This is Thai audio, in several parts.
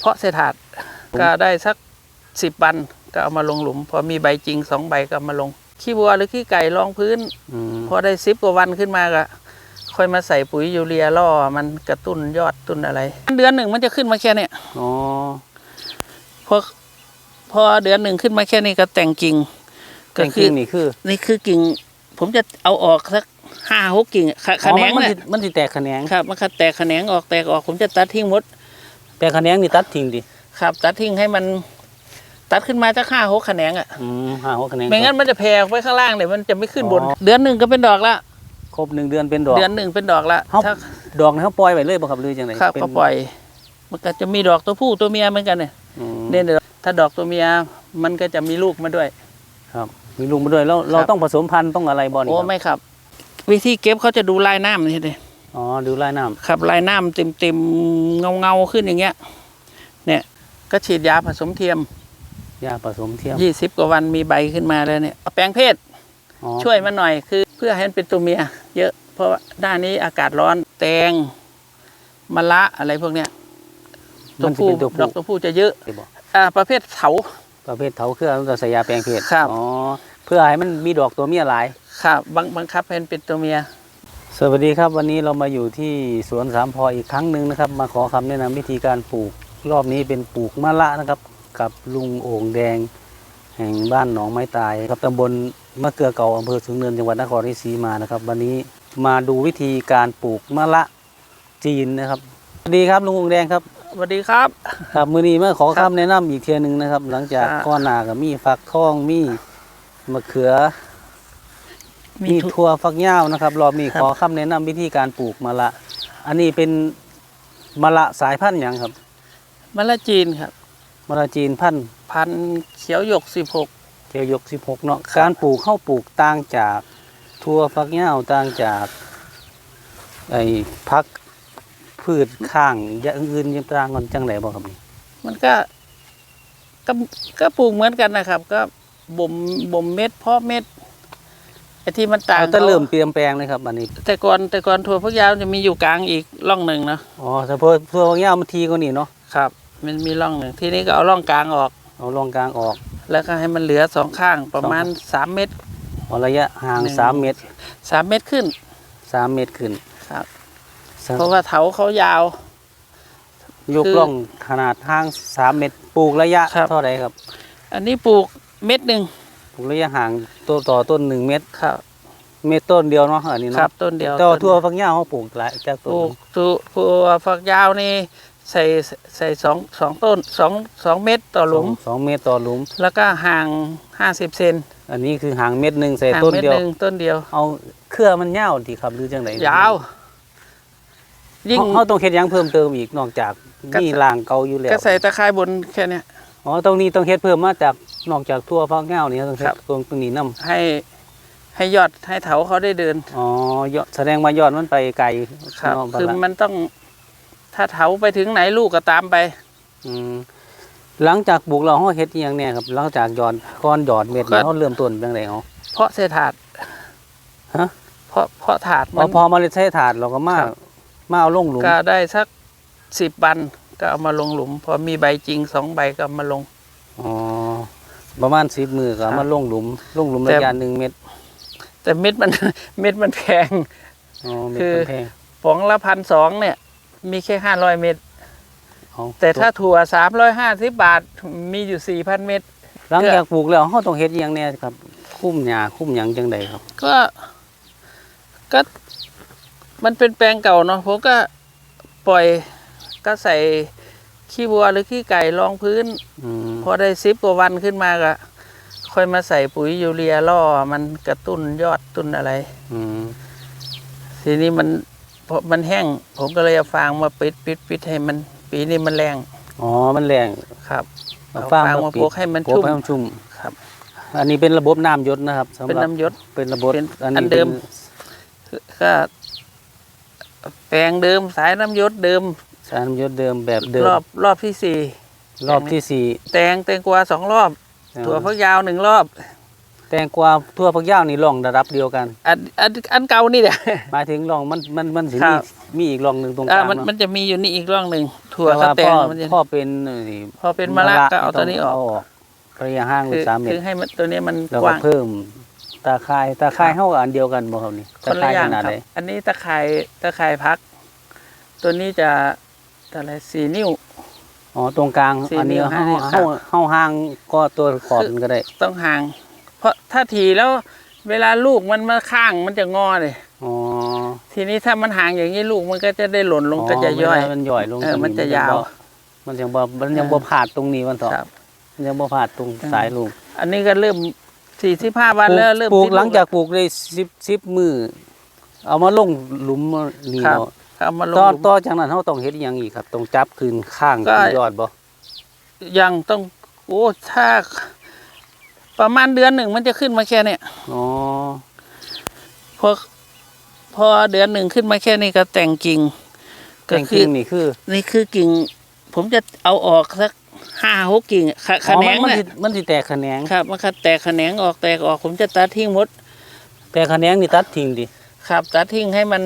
เพาะเศษถาดก็ได้สักสิบวันก็เอามาลงหลุม พอมีใบจริงสองใบก็เอามาลง ขี้วัวหรือขี้ไก่รองพื้นอืมพอได้สิบกว่าวันขึ้นมาก็ค่อยมาใส่ปุ๋ยยูเรียล่อมันกระตุ้นยอดตุ้นอะไร เดือนหนึ่งมันจะขึ้นมาแค่เนี้ยอ๋อพอพอเดือนหนึ่งขึ้นมาแค่นี้ก็แต่งกิ่งแต่ก็จคืริองๆนี่คือ นี่คือกิ่ง ผมจะเอาออกสักห้าหกกิ่งขะแขนงอ๋อมันเนี่สิยมันสิแตกแขนงครับ มันก็แตกแขนงออกแตกออกผมจะตัดทิ้งหมด แตกแขนงนี่ตัดทิ้งดิครับตัดทิ้งให้มันตัดขึ้นมาสักห้าหกแขนงอะอืมห้าหกแขนง ไม่งั้นมันจะแผ่ออกไปข้างล่างเลยมันจะไม่ขึ้นบน อ๋อ เดือนหนึ่งก็เป็นดอกละครบหนึ่งเดือนเป็นดอก เดือนหนึ่งเป็นดอกละเฮา ถ้าดอกนี่เขาปล่อยไว้เลยบ่ครับหรือจังไดครับเป็นก็ปล่อย มันก็จะมีดอกตัวผู้ตัวเมียเหมือนกันเนี่ยอืมเนี่ยเดี๋ยวถ้าดอกตัวเมียมันก็จะมีลูกมาด้วย ครับ มีลุงมาด้วยแล้วเราครับ ต้องผสมพันธุ์ต้องอะไรบ่นี่โอ้ครับไม่ครับ วิธีเก็บเขาจะดูลายน้ำนี่เลย อ๋อดูลายน้ำครับลายน้ำเต็มเต็มเงาเงาๆขึ้นอย่างเงี้ย เนี่ยก็ฉีดยาผสมเทียม ยาผสมเทียมยี่สิบกว่าวันมีใบขึ้นมาแล้วเนี่ยแปลงเพศอ๋อช่วยมันหน่อยคือเพื่อให้มันเป็นตัวเมีย เยอะเพราะว่าด้านนี้อากาศร้อนแตงมะละอะไรพวกเนี้ยตัมัวนสิผู้เป็นตัวดผู้อกตัวผู้จะเยอะสิบ่อ่าประเภทเถาประเภทเถาเครือต้องใส่ยาแปลงเพศครับอ๋อเพื่อให้มันมีดอกตัวเมียหลายครับบังบังคับให้มันเป็นตัวเมีย สวัสดีครับวันนี้เรามาอยู่ที่สวนสามพออีกครั้งหนึ่งนะครับ มาขอคำแนะนำวิธีการปลูกรอบนี้เป็นปลูกมะละนะครับ กับลุงโอ่งแดง แห่งบ้านหนองไม้ตายครับตำบลมะเกลือเก่าอำเภอสูงเนินจังหวัดนครราชสีมานะครับ วันนี้มาดูวิธีการปลูกมะละจีนนะครับสวัสดีครับลุงโอ่งแดงครับสวัสดีครับครับมือนี้มาขอครับคำแนะนำอีกเทียหนึ่งนะครับ หลังจากครับก้อนหนากับมีฟักทองมีมะเขือ มีมีทุทั่วฟักยาวนะครับ รอบนี้ครับขอคำแนะนำวิธีการปลูกมะละ อันนี้เป็นมะละสายพันธุ์หยังครับมะละจีนครับมะละจีนพันธุ์พันธุ์เขียวหยกสิบหกเทียวยก16เนาะการปลูกเข้าปลูกต่างจากทั่วฟักยาวต่างจากไอ้พักพืชข้างอย่างอื่นยังต่างกันจังไหนบ่ครับนี่มันก็ก็ก็ปลูกเหมือนกันนะครับ ก็บ่มบ่มเม็ดเพาะเม็ดไอ้ ที่มันต่างเอาแต่ขาเริ่มเปลี่ยนแปลงเลยครับอันนี้แต่ก่อนแต่ก่อนถั่วพวกยาวจะมีอยู่กลางอีกร่องหนึ่งเนาะอ๋อแต่พอทั่วฟักยาวมันทีกว่านี้เนาะครับ มันมีร่องหนึ่งทีนี้ก็เอาร่องกลางออก เอารองกลางออก แล้วก็ให้มันเหลือสองข้างประมาณสามเมตรเอาระยะห่างหนึ่งสามเมตรสามเมตรขึ้นสามเมตรขึ้นครับสะเพราะว่าเถาเขายาว ยกคือล่องขนาดห่างสามเมตรปลูกระยะครับเท่าไหรครับ อันนี้ปลูกเม็ดหนึ่งปลู กระยะห่างต้นต่อต้นหนึ่งเมตรครับเมตรต้นเดียวเนาะอันนี้ครัเนาะบต้นเดียวแต่ว่าต้นทั่วฟักยาวเขาปลูกหลายจากปต้นลูกตัวตัวฝักยาวนี่ใส่ใส่สองสองต้นสองสองเม็ดต่อหลุมสองสองเมตรต่อหลุม แล้วก็ห่างห้าสิบเซนอันนี้คือห่างเม็ดหนึ่งใส่ห่างต้นเม็ดเดียว หนึ่งต้นเดียว เอาเครือมันยาวดีครับหรือจังไดยาว ยิ่ง เขาเขาต้องเฮ็ดหยังเพิ่มเติมอีกนอกจากก็มีล่างเก่าอยู่แล้วก็ใส่ตะไคร้บนแค่เนี้ยอ๋อตรงนี้ต้องเฮ็ดเพิ่มมาจาก นอกจากทั่วฟักยาวนี่ต้องเฮ็ครัดบตรงตรงนี้นํให้ให้ยอดให้เถาเขาได้เดิน อ๋อยอดแสดงว่ายอดมันไปไกลครับเนาะคือบัดละ มันต้อง ถ้าเถาไปถึงไหนลูกก็ตามไป อืมหลังจากปลูกเราเฮาเฮ็ดอีหยังเนี่ยครับหลังจากหยอดก้อนหยอดเม็ดก็เฮาเริ่มต้นจังได๋เฮาเพราะเศษถาดฮะ เพราะเพราะถาดพมัอน พอเมาเล็ดใช้ถาดเราก็มาครับ มาเอาลงหลุมก็ได้สักสิบวันก็เอามาลงหลุม พอมีใบจริงสองใบก็เอามาลง อ๋อ ประมาณ10มือก็เอามาลงหลุมลงหลุมแต่ระยะ1เมตรแต่เม็ดมันเม็ดมันแพงอ๋อเม็ดคือมันแพงป๋องละพันสองเนี่ย มีแค่ห้าร้อยเม็ดเอาแต่ถ้าถั่วสามร้อยห้าสิบบาทมีอยู่สี่พันเม็ดหลังจากปลูกแล้วเฮาต้องเฮ็ดอีหยังเนี่ยครับ คุ้มหญ้าคุ้มหยังจังไดครับ ก็ก็มันเป็นแปลงเก่าเนาะผมก็ปล่อยก็ใส่ ขี้วัวหรือขี้ไก่รองพื้นอืมพอได้สิบกว่าวันขึ้นมาก็ค่อยมาใส่ปุ๋ยยูเรียล่อมันกระตุ้นยอดตุ้นอะไรอืมทีนี้มันพอมันแห้ง ผมก็เลยเอาฟางมาปิดปิดปิดให้มัน ปีนี้มันแรงอ๋อมันแรงครับเอาเอาฟางฟางมามาปิดโพกให้มันปลูกชุ่มให้มันชุ่มครับ อันนี้เป็นระบบน้ำหยศนะครับสำหรับเป็นน้ำหยศเป็นระบบเป็นอันอันี้นเดิมป็นก็แปลงเดิมสายน้ำยศเดิม สารน้ำหยศเดิมแบบเดิม รอบรอบที่สี่รอบที่สี่แตงแตงกวาสองรอบ ถั่วฟักยาวหนึ่งรอบ แตงกวาทั่วพักยาวนี่ร่องระดับเดียวกัน อันอันอันเก่านี่แหละหมายถึงร่องมันมันมันสิครัมีบมีอีกร่องหนึ่งตรงกอ่าลางมันเนาะมันจะมีอยู่นี่อีกร่องหนึ่งถั่วถั่วแต่ก็ว่าแตพ่งอมันจะพ่อเป็นนี่พอเป็นมะระก็เอาตัวนี้ออกเาระยะห่างคือสามเมตคือรให้มันตัวนี้มันแล้วกก็ว้างเพิ่มตาข่ายตาข่ายครับเท่ากับอันเดียวกันบ่ครับนี่คตานข่าละยอย่าขงนาดครับไหนอันนี้ตะไคร่ตะไคร่พัก ตัวนี้จะ อะไรสี่นิ้ว อ๋อตรงกลางสี่อันนี้นิ้วเฮาห้าเฮาเฮาห่างก็ตัวขอบมันก็ได้ต้องห่าง เพราะถ้าทีแล้วเวลาลูกมันมาข้างมันจะงอเลยอ๋อทีนี้ถ้ามันห่างอย่างนี้ลูกมันก็จะได้หล่นลงก็จะย่อย เวลามันย่อยลงเออตรงมันจะยาว มันยังบ่มันยังบ่ผาดตรงนี้มันเถอะครับ มันยังบ่ผาดตรงอืมสายลูกอันนี้ก็เริ่มสี่สิบห้าวันแล้วเริ่มปลูกติด หลังจากปลูกได้10 10มื้อเอามาลงหลุมนี่ครับ เนาะ เอามาลงต่อหลุม ต่อจากนั้นเฮาต้องเฮ็ดอีหยังอีกครับต้องจับคืนข้างก็ ขึ้นยอดบ่ยังต้องโอ้ถ้าประมาณเดือนหนึ่งมันจะขึ้นมาแค่เนี้ยอ๋อพอพอเดือนหนึ่งขึ้นมาแค่นี้ก็แต่งกิ่งก็แต่งคืกิ่องนี่คือนี่คือกิ่ง ผมจะเอาออกสักห้าหกกิ่งขะแขนงอ๋อมันน่ะสิมันสิแตกแขนงครับ มันก็แตกแขนงออกแตกออก ผมจะตัดทิ้งหมด แต่แขนงนี่ตัดทิ้งดิครับตัดทิ้งให้มัน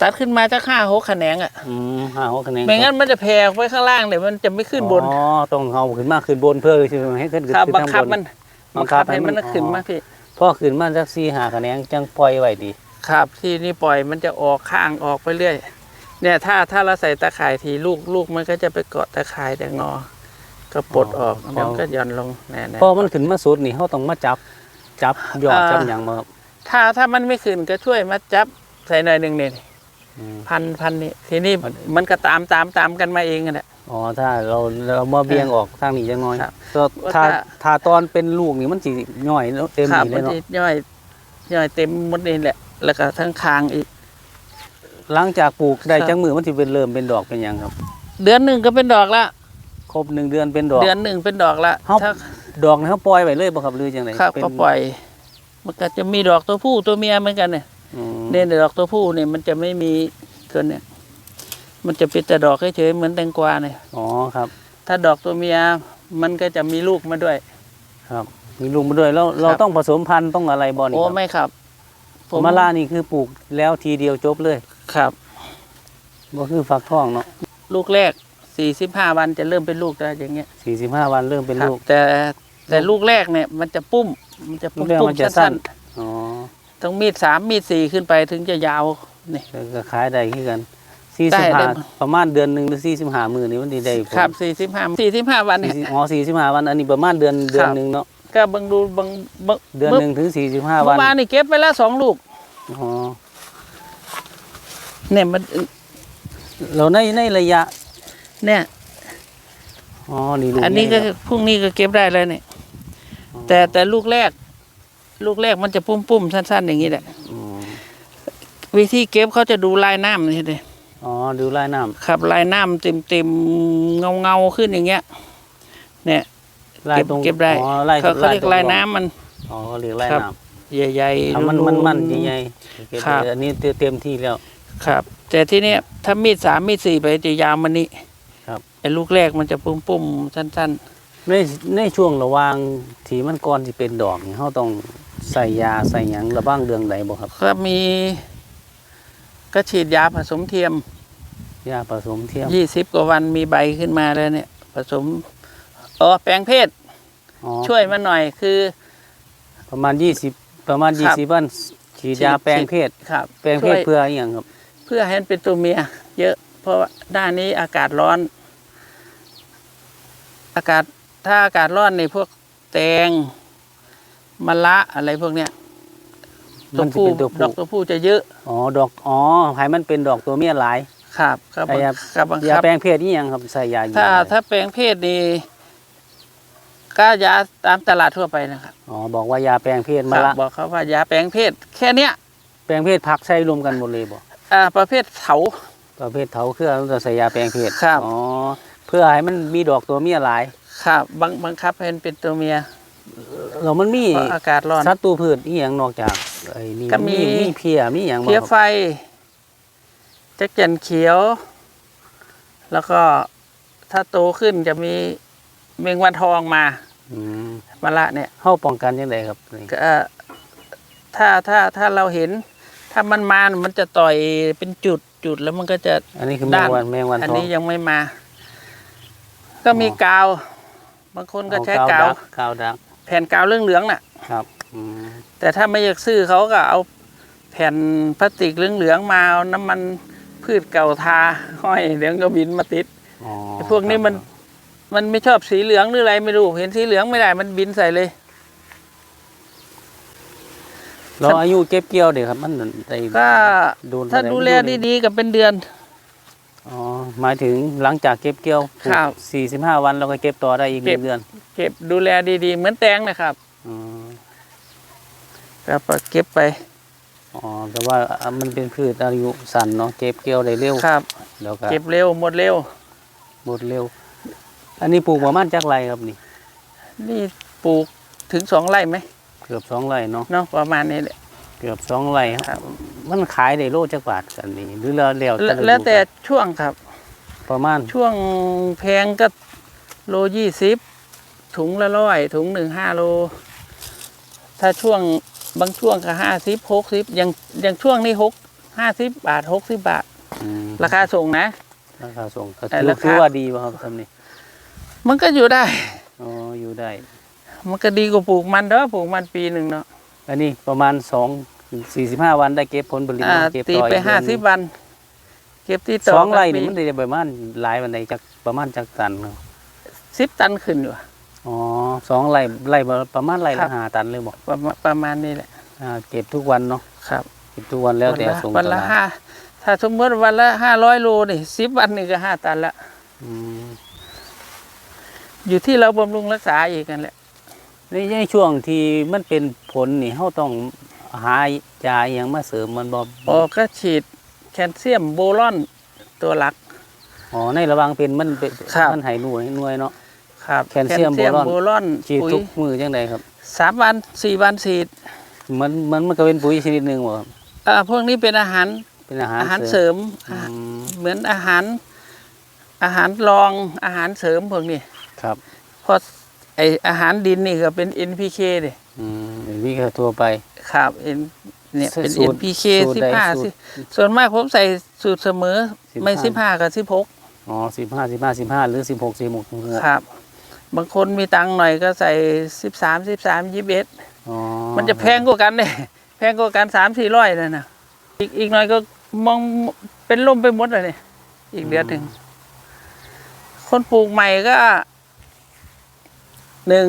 ตัดขึ้นมาสักห้าหกแขนงอะอืมห้าหกแขนงไม่งั้นมันจะแผ่ไว้ข้างล่างเดี๋ยวมันจะไม่ขึ้นบนอ๋อต้องเอาขึ้นมาขึ้นบนเพื่อใช่ไหมให้ขึ้นขึ้นครับขึ้นบังข้างคับบนมันบับังงคัคับบให้ให้มัมันนขึ้นมาพี่พอขึ้นมาจากสี่หาแขนงจังปล่อยไว้ดีครับ ที่นี่ปล่อยมันจะออกข้างออกไปเรื่อย เนี่ยถ้าถ้าเราใส่ตะข่ายทีลูกลูกมันก็จะไปเกาะตะข่ายแต่งอ ก็ปลดออกแล้วก็หย่อนลงแน่ๆ พอมันขึ้นมาสุดนี่เขาต้องมาจับ จับยอดอ่า จับหยังมาครับถ้าถ้ามันไม่ขึ้นก็ช่วยมาจับใส่หน่อยหนึ่งเนี่ยอืม พันพันนี่ทีนี้มันก็ตามตามตามกันมาเองอะแหละอ๋อถ้าเราเรามาเบี่ยงออกทางนี้จังน้อยครับก็ถ้าว่าถ้าถ้าตอนเป็นลูกนี่มันสิย่อยเต็มครับนี่เลมันยเนาะจะย่อยย่อยเต็มหมดนี่แหละ แล้วก็ทั้งคางอีก หลังจากปลูกได้ครับจังมือมันสิเป็นเริ่มเป็นดอกเป็นหยังครับ เดือนหนึ่งก็เป็นดอกละครบหนึ่งเดือนเป็นดอก เดือนหนึ่งเป็นดอกละเฮาถ้าดอกนี่เขาปล่อยไว้เลยบ่ครับหรือจังไดครับเป็นก็ปล่อย มันก็จะมีดอกตัวผู้ตัวเมียเหมือนกันเนี่ยอืม เนี่ยดอกตัวผู้เนี่ยมันจะไม่มีตัวเนี่ย มันจะเป็นแต่ดอกเฉยๆเหมือนแตงกวาเนี่ยอ๋อครับ ถ้าดอกตัวเมียมันก็จะมีลูกมาด้วย ครับ มีลูกมาด้วยแล้วเราครับ ต้องผสมพันธุ์ต้องอะไรบ่นี่โอ้ครับไม่ครับมะละนี่คือปลูกแล้วทีเดียวจบเลยครับบ่คือฟักทองเนาะลูกแรกสี่สิบห้าวันจะเริ่มเป็นลูกแล้วอย่างเงี้ย45วันเริ่มเป็นครับลูก แต่แต่ลูกแรกเนี่ยมันจะปุ้มมันจะลูปุ้กมแรกปุ้มมันจะสั้สั้นนอ๋อ ๆต้องมีดสามมีดสี่ขึ้นไปถึงจะยาวนี่แล้วก็ขายได้คือกันได้ได้45ประมาณเดือนหนึงหรือ45มื้อนี่มันสิได้ผลครับสี่สิบห้าสี่สิบห้าวันเนี่ย 40อ๋อ45วันอันนี้ประมาณเดือนเดือนหนึงเนาะก็บังดูบังบังเดือนหนึงถึง45เมื่วัอนวานนี่เก็บไปแล้วสองลูก อ๋อเนี่ยมันแล้วในในระยะเนี่ย อ๋อนี่ลูกอันนี้ก็ใหญ่แล้วพรุ่งนี้ก็เก็บได้แล้วเนี่ยอ๋อแต่แต่ลูกแรก ลูกแรกมันจะปุ้มปุ้มๆสั้น ๆ อย่างนี้แหละอืมวิธีเก็บเขาจะดูลายน้ำนี่เลยอ๋อดูลายน้ำครับลายน้ำเต็มเต็มเงาเงาๆขึ้นอย่างเงี้ย เนี่ยลายเก็บตรงเก็บได้อ๋อลายเขาเขาเรียกตงลายน้ำมันอ๋อเขาเรียกลายครับน้ำใหญ่ๆอะมันรูมันๆมันใหญ่ๆเก็บครับได้อันนี้เต็มที่แล้ว ครับ แต่ที่เนี้ยถ้ามีดสามมีดสี่ไปจะยาวมันนี่ครับไอ้ลูกแรกมันจะปุ้มปุ้มๆสั้นในในช่วงระหว่างที่มันก่อนที่เป็นดอกนี่เขาต้อง ใส่ยาใส่หยังระบ้างเดืองใดบ่ครับๆก็มีก็ฉีดยาผสมเทียม ยาผสมเทียมยี่สิบกว่าวันมีใบขึ้นมาแล้วเนี่ย ผสมอ๋อแปลงเพศ อ๋อช่วยมันหน่อยคือ ประมาณ20ประมาณครับ20วันฉีดยาฉีดแปลงเพศ ครับแปลงเพศช่วยเพื่ออหย่างครับ เพื่อให้มันเป็นตัวเมีย เยอะ เพราะว่าด้านนี้อากาศร้อน อากาศถ้าอากาศร้อนในพวกแตง มะละอะไรพวกเนี้ยตัมัวนจะผู้เป็นตัวดอผู้กตัวผู้จะเยอะอ๋อดอกอ๋อให้มันเป็นดอกตัวเมียหลายครับก็บังใช่ครับก็บังยาคับแปลงเพศนี่ยังครับใส่ยาอยู่ถ้าไหนถ้าแปลงเพศนี่ก็ยาตามตลาดทั่วไปนะครับอ๋อบอกว่ายาแปลงเพศคมารับละบอกเขาว่ายาแปลงเพศ แค่เนี้ยแปลงเพศผักใช้รวมกันหมดเลยบ่อ่า ประเภทเถาประเภทเถาเครือเราจะใส่ยาแปลงเพศครับอ๋อเพื่อให้มันมีดอกตัวเมียหลายครับบังบังคับให้มันเป็นตัวเมีย เรามันมีเพราะอากาศร้อนศัตรูพืชอีหยังนอกจากไอ้นี่ก็มีมีเพียมีหยังบ่เพี้ยครับไฟจักจันเขียว แล้วก็ถ้าโตขึ้นจะมีเมงวันทองมาอืมมาละเนี่ยเฮาป้องกันจังไดครับนี่ก็ถ้าถ้าถ้าเราเห็น ถ้ามันมามันจะต่อยเป็นจุดจุดแล้วมันก็จะ อันนี้คือแมด้างนวันแมงวันอันทองนี้ยังไม่มา ก็มีอ๋อกาว บางคนก็ใช้เอกาวดักาวดัก แผ่นกาวเรื่องเหลืองๆน่ะ ครับอืมแต่ถ้าไม่อยากซื้อเขาก็เอาแผ่นพลาสติกเหลืองๆมาเอาน้ำมันพืชเก่าทาห้อยเดี๋ยวก็บินมาติด อ๋อไอ้พวกนี้มัน มันไม่ชอบสีเหลืองหรืออะไรไม่รู้ เห็นสีเหลืองไม่ได้มันบินใส่เลยเราอายุเก็บเกี่ยวเดี๋ยวครับมันได้ก็ โดนถ้าอะไรดูแลไม่รู้ดีๆกับเป็นเดือน อ๋อหมายถึงหลังจากเก็บเกี่ยวครับสี่สิบห้าวันเราก็เก็บต่อได้อีกหเก็นึ่บงเดือนเก็บดูแลดีๆ เหมือนแตงนะครับอ๋อก็เก็บไปอ๋อแต่ว่าอะมันเป็นพืชอายุสั้นเนาะเก็บเกี่ยวได้เร็วครับ แล้วก็เก็บเร็วหมดเร็ว หมดเร็ว อันนี้ปลูกประมาณจักไรครับนี่นี่ปลูกถึงสองไร่ไหมเกือบสองไร่เนาะเนาะประมาณนี้แหละ เกือบสองไร่ครับครับ มันขายได้โลจักบาทกันนี่หรือแล้วแล้วแล้วฤดูแล้วแต่ช่วงครับ ประมาณช่วงแพงก็โลยี่สิบถุงละร้อยถุงหนึ่งห้าโล ถ้าช่วงบางช่วงก็ห้าสิบหกสิบอย่างอย่างช่วงนี้หกห้าสิบบาทหกสิบบาท อืมราคาส่งนะ ราคาส่งก็เอ่อถือราคา ถือว่าดีป่ะครับทำนี่มันก็อยู่ได้ อ๋ออยู่ได้มันก็ดีกว่าปลูกมันเด้อปลูกมันปีหนึ่งเนาะ อันนี้ประมาณสองสี่สิบห้าวันได้เก็บผลผลิตอ่าเก็บตีต่อไปอีกห้าเดืสิอนบวัน เก็บที่สต่อองไร่นี่ปีมันได้ประมาณหลายวันใดจากประมาณจากตันครับสิบตันขึ้นอยู่อะอ๋อสองไร่ไร่ประมาณไร่ครัละบ ห้าตันเลยบอกประมาณประมาณนี้แหละอ่าเก็บทุกวันเนาะครับเก็บทุกวันแล้วแต่วันละส่งวันตละลาดห้าถ้าสมมติวันละห้าร้อยโลนี่สิบวันนี่ก็ห้าตันละ อืมอยู่ที่เราบำรุงรักษาอีกกันแหละ ในในช่วงที่มันเป็นผลนี่เขาต้องหายาอหย่างมาเสริมมันบ่ออกก็ฉีดแคลเซียมโบรอนตัวหลัก อ๋อในระหว่างเป็นมันเป็นครับ มันใหายหน่วยหน่วยเนาะ ครับแคลเซียมโบรอนโบรอนฉีดปุ๋ยทุกมือจังไดครับสามวันสี่วันฉีดมันมันมันก็เป็นปุ๋ยชนิดหนึ่งบ่ครับอ่าพวกนี้เป็นอาหารเป็นอาหารอาหารเสเสริมริมอือ่ามมเหมือนอาหาร อาหารรองอาหารเสริมพวกนี้ ครับเพราะไออาหารดินนี่ก็เป็น NPK เดิอืมเป็นวิธีทั่วไป ครับ N เนี่ยเป็น สูตร NPK สูตรสิบใดห้าสูตร ส่วนมากผมใส่สูตรเสมอไม่15สิบห้ากับสิบหกอ๋อสิบห้าสิบห้าสิบห้าหรือสิบหกสิบหกครับ บางคนมีตังค์หน่อยก็ใส่สิบสามสิบสามยี่สิบเอ็ดอ๋อมันจะแพงกว่ากันเนี่ยแพงกว่ากันสามสี่ร้อยเลยนะอีกอีกหน่อยก็มองเป็นลมไปหมดเลยเนี่ยอีกเดือนหนึ่งคนปลูกใหม่ก็ หนึ่ง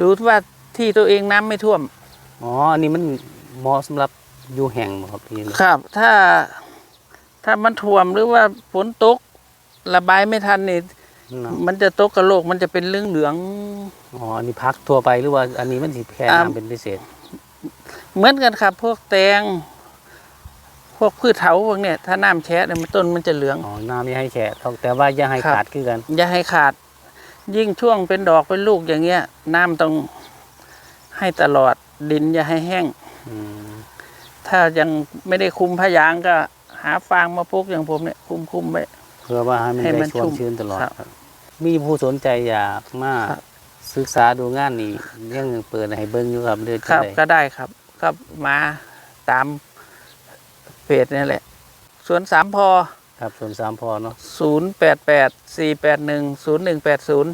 ดูว่าที่ตัวเองน้ำไม่ท่วม อ๋อ อันนี้มันเหมาะสำหรับอยู่แห่งบ่ครับพี่ครับ ถ้าถ้ามันท่วมหรือว่าฝนตกระบายไม่ทันนี่เนาะมันจะตกกระโหลกมันจะเป็นเรื่องเหลือง อ๋อ อันนี้พักทั่วไปหรือว่าอันนี้มันสิแพ้อ่า น้ำเป็นพิเศษ เหมือนกันครับ พวกแตง พวกพืชเถาพวกเนี้ยถ้าน้ำแช่เนี่ยมันต้นมันจะเหลือง อ๋อ น้ำไม่ให้แฉะแต่ว่าอย่าให้ครับ ขาดคือกัน อย่าให้ขาด ยิ่งช่วงเป็นดอกเป็นลูกอย่างเงี้ย น้ำต้องให้ตลอดดินอย่าให้แห้งอืมถ้ายังไม่ได้คุมพยางก็ หาฟางมาปลูกอย่างผมเนี่ย คุมคุมไว้เพื่อว่าให้มันให้ได้มันช่วชุ่มมชื้นตลอดครับครับมีผู้สนใจอยากมาครับศึกษาดูงานนี่ยังเปิดให้เบิ่งอยู่ครับเรื่อยครับๆก็ได้ครับก็มาตามเพจนี่แหละสวนสามพอ ครับส่วนสามพอเนาะศูนย์แปดแปดสี่แปดหนึ่งศูนย์หนึ่งแปดศูนย์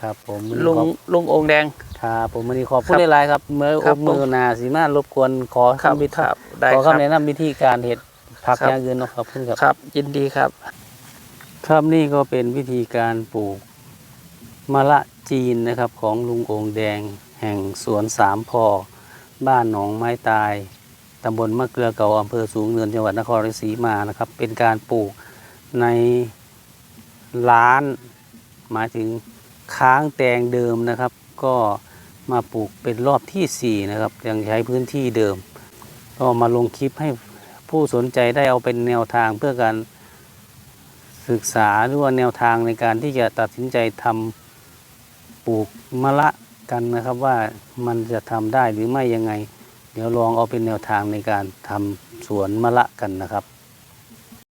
ครับผมลุงขอบลุงองค์แดงครับผมวันนี้ขอบคุคณรับหลายๆครับ เมื่อครัอบบมือผมหนาสีมารบกวนขอครับคำวิครับได้ขอครับคำแนะนำวิธีการเห็ดผักครับอย่างอื่นเนาะครับคุณครับครับ ยินดีครับ ครับนี่ก็เป็นวิธีการปลูกมะละจีนนะครับของลุงโองแดงแห่งสวนสามพอบ้านหนองไม้ตายตำบลมะเกลือเก่าอำเภอสูงเนินจังหวัดนครราชสีมานะครับ เป็นการปลูก ในร้าน หมายถึงค้างแตงเดิมนะครับ ก็มาปลูกเป็นรอบที่สี่นะครับ ยังใช้พื้นที่เดิม ก็มาลงคลิปให้ผู้สนใจได้เอาเป็นแนวทางเพื่อการศึกษาหรือว่าแนวทางในการที่จะตัดสินใจทำปลูกมะละกันนะครับว่ามันจะทำได้หรือไม่ยังไง เดี๋ยวลองเอาเป็นแนวทางในการทำสวนมะละกันนะครับ